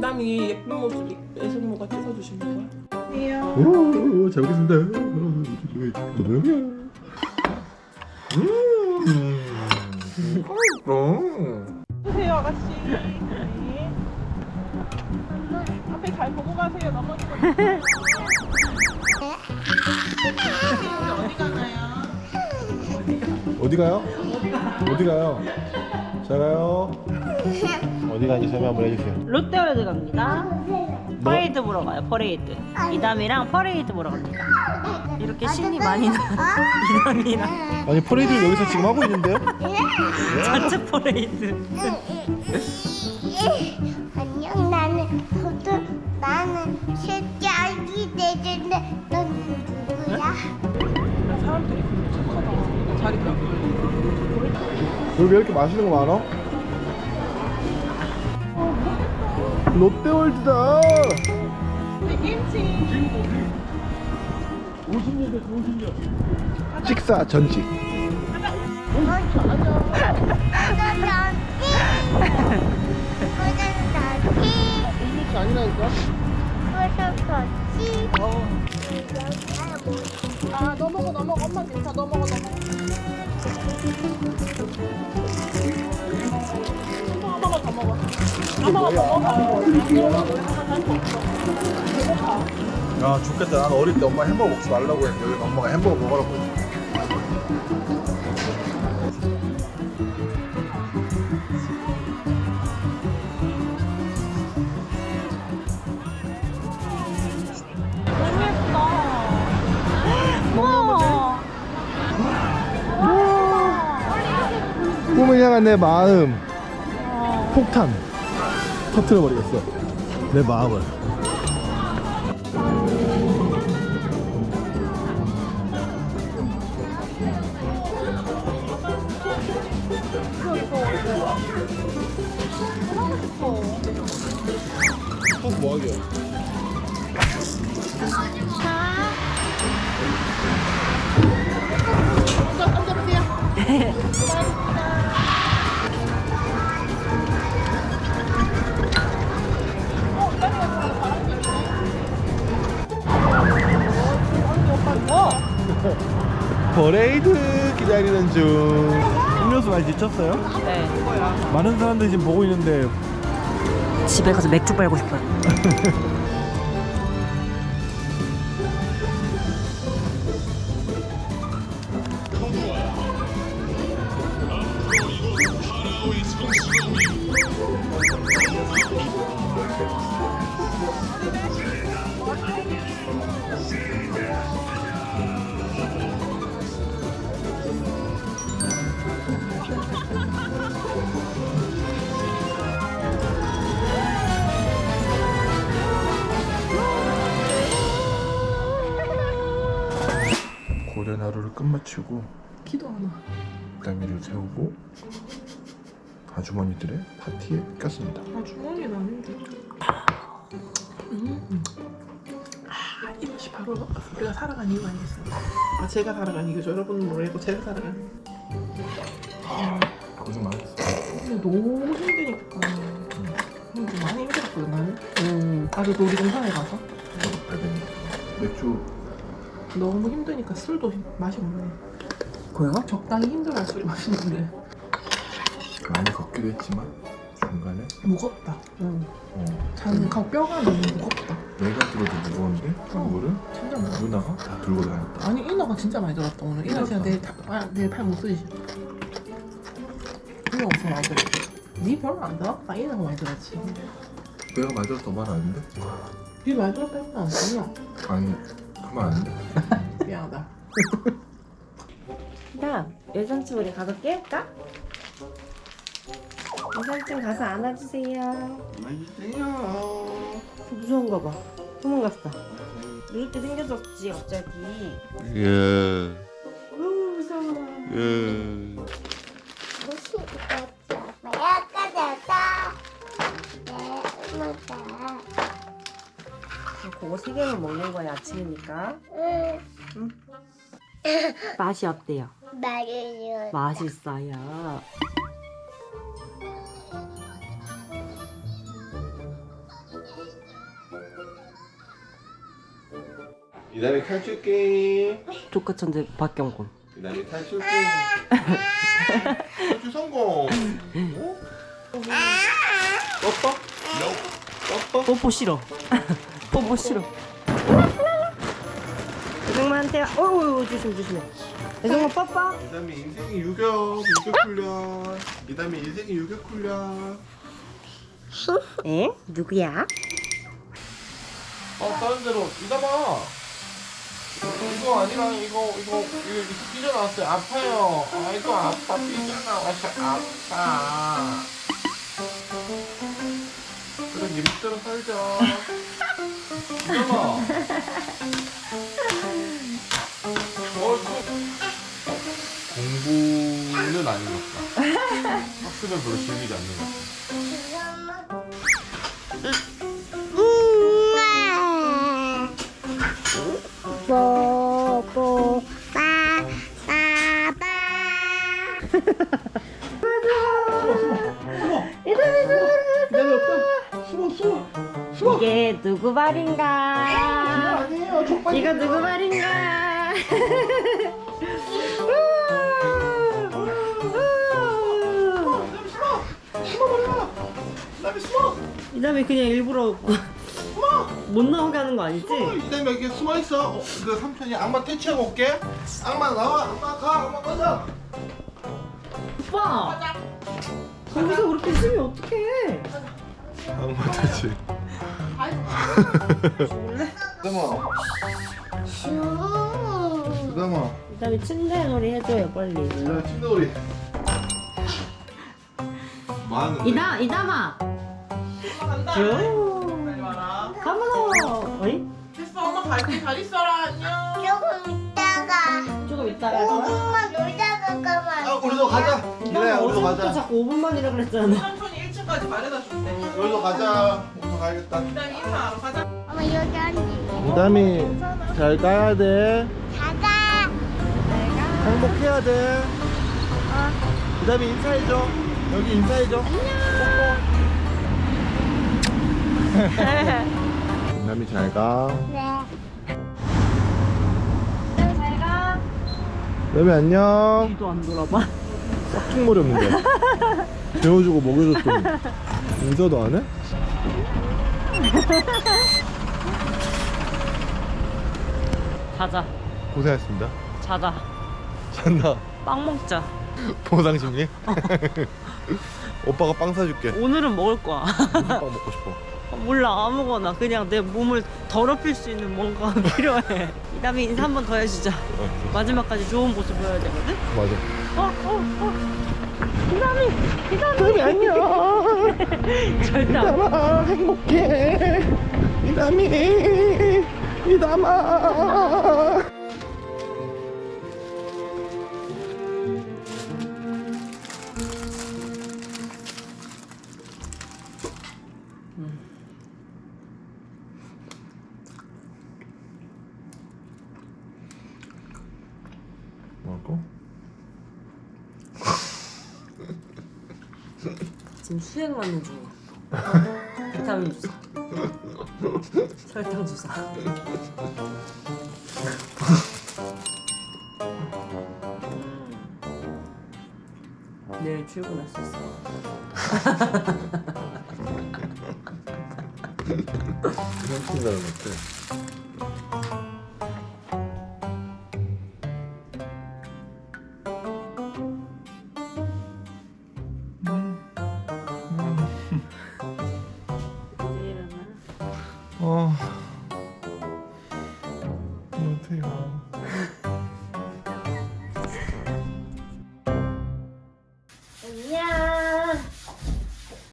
담이 예쁜 모습 애송모가 찍어주신 거야? 안녕. 오, 잘 먹겠습니다. 음. 보세요 아가씨. 네. 앞에 잘 보고 가세요. 넘어지고. 어디 가나요? 어디 가요? 어디 가요? 잘 가요. 어디 가는지 설명 한번 해주세요. 롯데월드 갑니다. 퍼레이드 보러 가요. 퍼레이드. 이담이랑 퍼레이드 보러 갑니다. 이렇게 신이 많이 나. 이담이랑 아니 퍼레이드를 여기서 지금 하고 있는데요? 자체 퍼레이드. 여기 왜 이렇게 맛있는 거 많아? 롯데월드다. 김치. 식사 전직. 호두 아니라니까? 아, 너 먹어, 너 먹어. 엄마 괜찮아. 너 먹어, 너 야 좋겠다. 난 어릴 때 엄마 햄버거 먹지 말라고 했는데 여기 엄마가 햄버거 먹으라고. 우와. 꿈을 향한 내 마음 폭탄 터트려 버리겠어. 내 마음을. 어, 뭐하게? 버레이드 기다리는 중. 음료수 많이 지쳤어요? 네. 많은 사람들이 지금 보고 있는데 집에 가서 맥주 빨고 싶어요. 고된 하루를 끝마치고 기도하나. 달미를 세우고 아주머니들의 파티에 꼈습니다. 아, 주머니는 아닌데. 음. 아, 이것이 바로 우리가 살아간 이유가 아니겠어요. 아, 제가 살아간 이유죠. 여러분은 모르고 제가 살아간 고생 많았어. 근데 너무 힘드니까. 음, 좀 많이 힘들었거든, 나는. 음, 아주 놀이동산에 가서. 맥주 너무 힘드니까 술도 맛이 없네. 뭐야? 적당히 힘들어야 술이 맛있는데. 많이 걷기도 했지만 중간에 무겁다. 응. 어, 자는 가 뼈가 너무 무겁다. 내가 들어도 무거운데 그거를 진짜 무겁다. 누나가 다 들고 다녔다. 아니 이나가 진짜 많이 들었다 오늘. 이나 씨가 내일 다, 아, 내일 팔 못 쓰지. 이나 엄청 많이 들었지. 니 별로 안 들었다. 이나가 많이 들었지. 내가 많이 들어서 더말 아닌데? 니 많이 들었다 했나 안 했나? 아니 그만? 미안하다. 이담, 예전쯤 우리 가서 깨울까? 예전쯤 가서 안아주세요. 안녕하세요. 무서운가 봐. 도망갔어. 무섭게 생겨졌지 갑자기. 예. 너무 무서워. 예. 그거 세 개만 먹는 거야 아침이니까. 응. 맛이 어때요? 말해요. 맛있어요. 이 다음에 탈출 게임. 조카 천재 박경곤. 이 다음에 탈출 게임. 탈출 성공. 어? 뽀뽀? 뽀뽀? 뽀뽀 싫어. 뽀뽀 싫어. 애정마한테 어우 조심 조심해. 애정마 뽀뽀. 이다음에 인생이 유격, 유격 훈련. 이다음에 인생이 유격 훈련. 에? 누구야? 어, 다른 데로 이다봐. 이거 아니라 이거 이거 이거 이거 삐져나왔어요. 아파요. 아 이거 아파 삐져나왔어. 아파. 네 멋대로 살자. 공부는 아닌 것 같다. 학습에 별로 즐기지 않는 것 같다. 뽀뽀 빠빠빠 누구 말인가? 아니에요. 족발. 이거 누구. 나비 숨어. 이 다음에 그냥 일부러 못 나오게 하는 거 아니지? 이다음에 여기 숨어 있어. 어, 그 삼촌이 악마 퇴치하고 올게. 악마 나와. 악마 가. 악마 가자. 오빠! 거기서 그렇게 있으면 어떡해? 악마 퇴치. 그다마. 슈 그다마. 이 다음에 침대 놀이 해줘요 빨리 야 침대놀이. 많은데. 이다 이다마 간다. 요 빨리 와라. 가만워 어이? 됐어, 엄마 갈게. 잘 있어라. 안녕. 조금 있다가 조금 이따가? 5분만 놀다가 가면 아 우리도 가자. 이다마 그래 우리도 어제부터 가자. 자꾸 5분만이라 그랬잖아 삼촌이 1층까지 마련해 줄게. 우리도 가자. 우리도 가야겠다. 일단 인사하러 가자. 엄마 여기 앉지 부담이 잘 가야 돼. 가자 행복해야 돼. 부담이 인사해줘. 여기 인사해줘. 부담이 잘 가. 네 잘가 부담이 안녕. 뒤도 안 돌아봐 싹킹머리 없는데. 재워주고 먹여줬더니 인사도 안 해? 자자 고생했습니다. 자자 잔다. 빵 먹자 보상 심리? 오빠가 빵 사줄게. 오늘은 먹을 거야 무슨 빵 먹고 싶어? 몰라 아무거나 그냥 내 몸을 더럽힐 수 있는 뭔가가 필요해 이 다음에 인사 한 번 더 해주자 어, 마지막까지 좋은 모습 보여야 되거든 맞아. 어. 이담이, 이담이 안녕. 절대 안. 이담아 행복해. 이담이 이담아. 먹고? 지금 수행 맞는 중이야. 비타민 주사. 설탕 주사. 내일 출근할 수 있어. 친다는 것 같아.